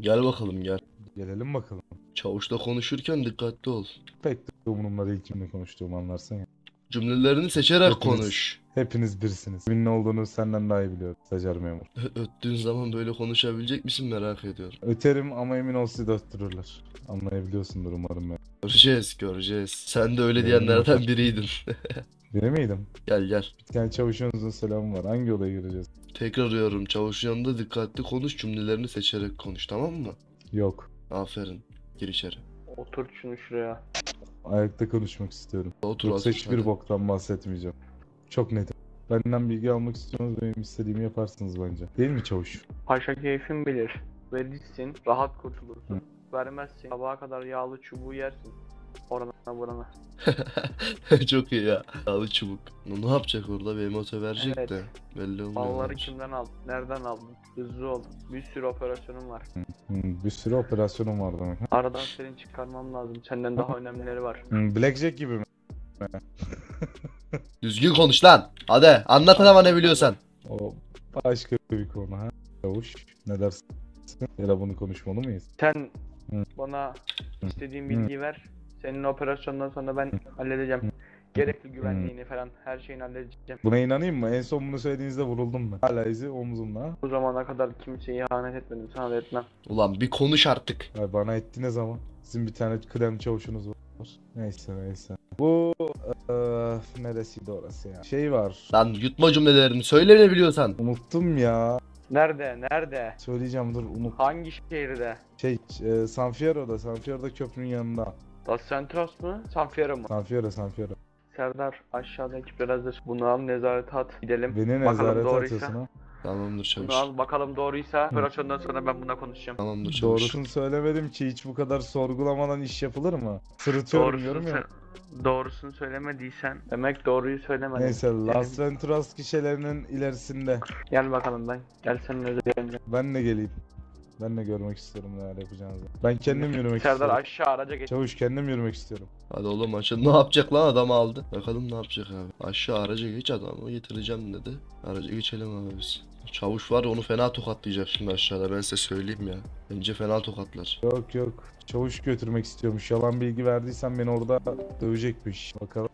Gel bakalım gel. Gelelim bakalım. Çavuşla konuşurken dikkatli ol. Pek de umurumda değil kimle konuştuğumu anlarsın ya. Cümlelerini seçerek Hepiniz. konuş. Hepiniz birsiniz. Kimin ne olduğunu senden daha iyi biliyorum. Stajyer memur. Öttüğün zaman böyle konuşabilecek misin merak ediyorum. Öterim ama emin ol sizi de öttürürler. Anlayabiliyorsundur umarım ben. Göreceğiz göreceğiz. Sen de öyle Memnun diyenlerden oldum. biriydin. Biri miydim? gel gel. Bir tane çavuşunuzun selamı var. Hangi odaya gireceğiz? Tekrar uyarıyorum çavuşun yanında dikkatli konuş cümlelerini seçerek konuş tamam mı? Yok. Aferin. Gir içeri. Otur şunu şuraya. Ayakta konuşmak istiyorum. Otur Yoksa otur, hiçbir hadi. boktan bahsetmeyeceğim. Çok netim. Benden bilgi almak istiyorsanız benim istediğimi yaparsınız bence. Değil mi çavuş? Paşa keyfin bilir. Verirsin, rahat kurtulursun. Vermezsin, sabaha kadar yağlı çubuğu yersin. Orana burana. Çok iyi ya. Yağlı çubuk. Ne yapacak orada? Bir moto verecek Evet. de. Belli olmuyor. Balları bence. kimden aldın? Nereden aldın? Hızlı ol. Bir sürü operasyonum var. Hmm, bir sürü operasyonum var demek. Aradan senin çıkarmam lazım. Senden daha önemlileri var. Hmm, Blackjack gibi mi? Düzgün konuş lan. Hadi anlat ama ne biliyorsan. O başka bir konu ha. Çavuş ne dersin? Ya da bunu konuşmalı mıyız? Sen Hı. bana istediğin Hı. bilgiyi ver. Senin operasyondan sonra ben halledeceğim. Gerekli güvenliğini falan her şeyini halledeceğim. Buna inanayım mı? En son bunu söylediğinizde vuruldum ben. Hala izi omzumda. Bu zamana kadar kimseye ihanet etmedim. Sana da etmem. Ulan bir konuş artık. Ay bana etti ne zaman? Sizin bir tane kıdem çavuşunuz var. Neyse neyse. Bu eee neresiydi orası ya? Şey var. Lan yutma cümlelerini. Söyle ne biliyorsan. Unuttum ya. Nerede? Nerede? Söyleyeceğim dur unut. Hangi şehirde? Şey e, San Fierro'da. San Fierro'da köprünün yanında. Los Santos mu? San Fierro mu? San Fierro, San Fierro. Serdar aşağıda ekipler hazır. Bunu al nezarete at. Gidelim. Beni Bakalım nezarete doğruysa. atıyorsun ha. Tamamdır çavuş. Bunu al bakalım doğruysa. Operasyondan sonra ben buna konuşacağım. Tamamdır çavuş. Doğrusunu söylemedim ki hiç bu kadar sorgulamadan iş yapılır mı? Sırıtıyorum Doğrusunu, diyorum ya. doğrusunu söylemediysen demek doğruyu söylemedin. Neyse Las. Venturas gişelerinin ilerisinde. Gel bakalım ben. Gel senin özelliğine. Ben de geleyim. Ben de görmek istiyorum neler yapacağınızı. Ben kendim yürümek Serdar istiyorum. aşağı araca geç. Çavuş kendim yürümek istiyorum. Hadi oğlum aşağı. Ne yapacak lan adamı aldı. Bakalım ne yapacak abi. Aşağı araca geç adamı getireceğim dedi. Araca geçelim abi biz. Çavuş var onu fena tokatlayacak şimdi aşağıda ben size söyleyeyim ya. Bence fena tokatlar. Yok yok. Çavuş götürmek istiyormuş. Yalan bilgi verdiysen beni orada dövecekmiş. Bakalım.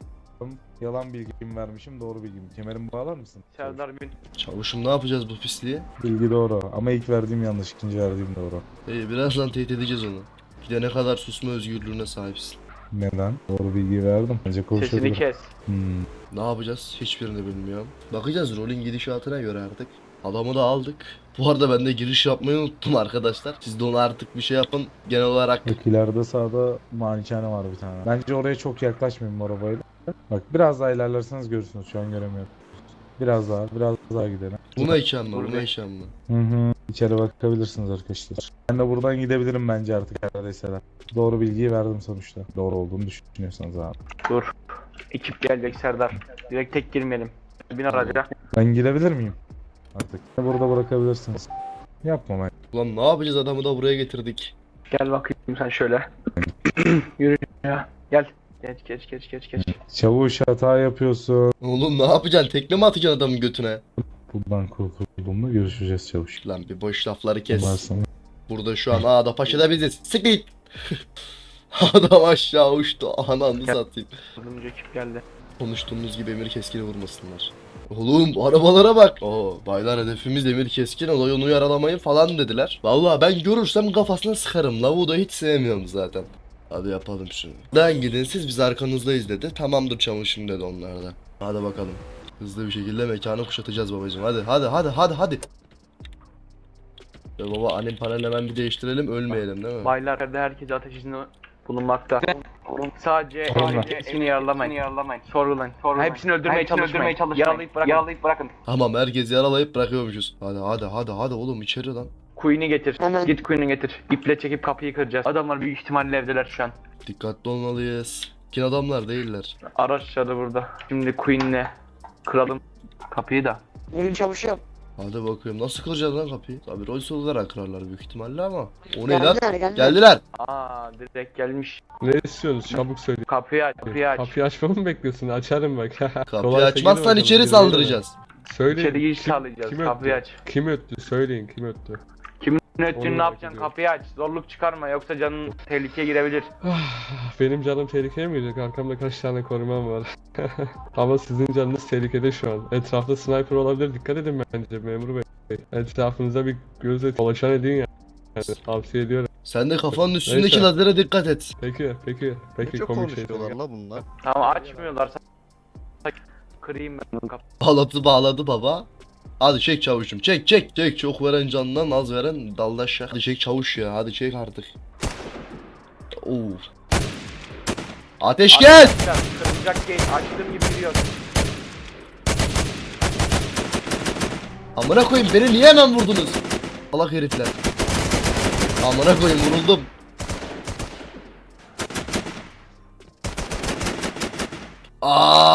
Yalan bilgi mi vermişim doğru bilgi mi? Kemerimi bağlar mısın? Serdar bin. Çavuşum ne yapacağız bu pisliği? Bilgi doğru ama ilk verdiğim yanlış ikinci verdiğim doğru. İyi birazdan teyit edeceğiz onu. Gidene kadar susma özgürlüğüne sahipsin. Neden? Doğru bilgiyi verdim. Bence Sesini konuşabilirim. kes. Hmm. Ne yapacağız? Hiçbirini bilmiyorum. Bakacağız rolün gidişatına göre artık. Adamı da aldık. Bu arada ben de giriş yapmayı unuttum arkadaşlar. Siz de ona artık bir şey yapın. Genel olarak Bak ileride sağda malikane var bir tane. Bence oraya çok yaklaşmayın bu arabayla. Bak biraz daha ilerlerseniz görürsünüz. Şu an göremiyorum. Biraz daha, biraz daha gidelim. buna ikram mı? Buna Burada. ikram mı? Hı hı. İçeri bakabilirsiniz arkadaşlar. Ben de buradan gidebilirim bence artık neredeyse. Doğru bilgiyi verdim sonuçta. Doğru olduğunu düşünüyorsanız abi. Dur. Ekip gelecek Serdar. Direkt tek girmeyelim. Bin araca. Ben girebilir miyim? Artık. Burada bırakabilirsiniz. Yapma ben. Ulan ne yapacağız adamı da buraya getirdik. Gel bakayım sen şöyle. Yürü ya. Gel. Geç geç geç geç geç. Çavuş hata yapıyorsun. Oğlum ne yapacaksın? Tekne mi atacaksın adamın götüne? Buradan kurtulduğumda görüşeceğiz çavuş. Lan bir boş lafları kes. Bunlar sana- Burada şu an Ağda Paşa'da biziz. Siktir. Adam aşağı uçtu. Ananı satayım. Dördüncü ekip geldi. Konuştuğumuz gibi Emir Keskin'i vurmasınlar. Oğlum arabalara bak. Oo baylar hedefimiz Emir Keskin olay onu yaralamayın falan dediler. Vallahi ben görürsem kafasına sıkarım. Lavuğu da hiç sevmiyorum zaten. Hadi yapalım şunu. Ben gidin siz biz arkanızdayız dedi. Tamamdır çamaşırım dedi onlar da. Hadi bakalım. Hızlı bir şekilde mekanı kuşatacağız babacığım. Hadi hadi hadi hadi hadi. Ya baba anim panelini hemen bir değiştirelim ölmeyelim değil mi? Baylar evde herkes ateş izni bulunmakta. Sadece ismini yaralamayın. yaralamayın. Sorgulayın. Hepsini öldürmeye çalışmayın. Yaralayıp bırakın. Yaralayıp bırakın. Tamam herkes yaralayıp bırakıyormuşuz. Hadi hadi hadi hadi oğlum içeri lan. Queen'i getir. Git Queen'i getir. İple çekip kapıyı kıracağız. Adamlar büyük ihtimalle evdeler şu an. Dikkatli olmalıyız. Kin adamlar değiller. Araçları burada. Şimdi Queen'le kıralım kapıyı da. Yürü çavuşum. Hadi bakayım nasıl kıracağız lan kapıyı? Tabii rol olarak kırarlar büyük ihtimalle ama. O ne lan? Geldiler geldiler. Geldiler. Aa direkt gelmiş. Ne istiyorsunuz? Çabuk söyle. Kapıyı aç. Kapıyı aç. Kapıyı açmamı mı bekliyorsun? Açarım bak. Kapıyı açmazsan içeri saldıracağız. Söyleyin. İçeri giriş kim- sağlayacağız. Kim Kapıyı öttü? aç. Kim öttü? Söyleyin kim öttü? Onu ne yapacaksın? Kapıyı aç. Zorluk çıkarma yoksa canın tehlikeye girebilir. Benim canım tehlikeye mi girecek? Arkamda kaç tane korumam var. Ama sizin canınız tehlikede şu an. Etrafta sniper olabilir. Dikkat edin bence memur bey. Etrafınıza bir gözle dolaşan edin ya. Yani tavsiye ediyorum. Sen de kafanın üstündeki Neyse. lazere dikkat et. Peki, peki, peki Çok komik şey la bunlar. Tamam açmıyorlar. Kırayım ben kapıyı. Bağladı bağladı baba. Hadi çek çavuşum çek çek çek çok veren candan az veren daldaş ya. Hadi çek çavuş ya hadi çek artık. Oo. Ateş gel. Kırılacak gate açtığım gibi giriyor. Amına koyayım beni niye hemen vurdunuz? Salak herifler. Amına koyayım vuruldum. Aa!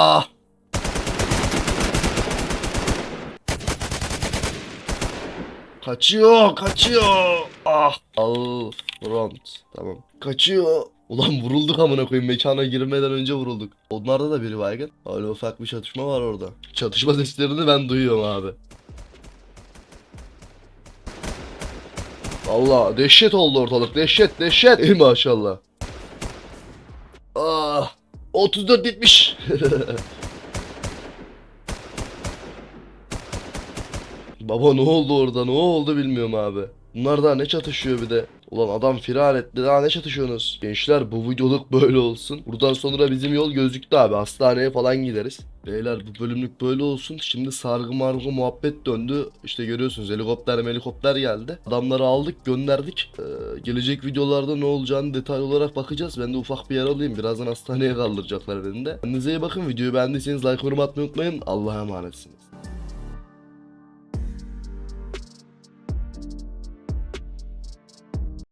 Kaçıyor, kaçıyor. Ah, al, front. Tamam. Kaçıyor. Ulan vurulduk amına koyayım mekana girmeden önce vurulduk. Onlarda da biri baygın. Öyle ufak bir çatışma var orada. Çatışma seslerini ben duyuyorum abi. Allah dehşet oldu ortalık dehşet dehşet. Ey maşallah. Ah 34 bitmiş. Baba ne oldu orada ne oldu bilmiyorum abi. Bunlar daha ne çatışıyor bir de. Ulan adam firar etti daha ne çatışıyorsunuz? Gençler bu videoluk böyle olsun. Buradan sonra bizim yol gözüktü abi. Hastaneye falan gideriz. Beyler bu bölümlük böyle olsun. Şimdi sargı margı muhabbet döndü. İşte görüyorsunuz helikopter helikopter geldi. Adamları aldık gönderdik. Ee, gelecek videolarda ne olacağını detaylı olarak bakacağız. Ben de ufak bir yer alayım. Birazdan hastaneye kaldıracaklar beni de. Kendinize iyi bakın. Videoyu beğendiyseniz like yorum atmayı unutmayın. Allah'a emanetsiniz.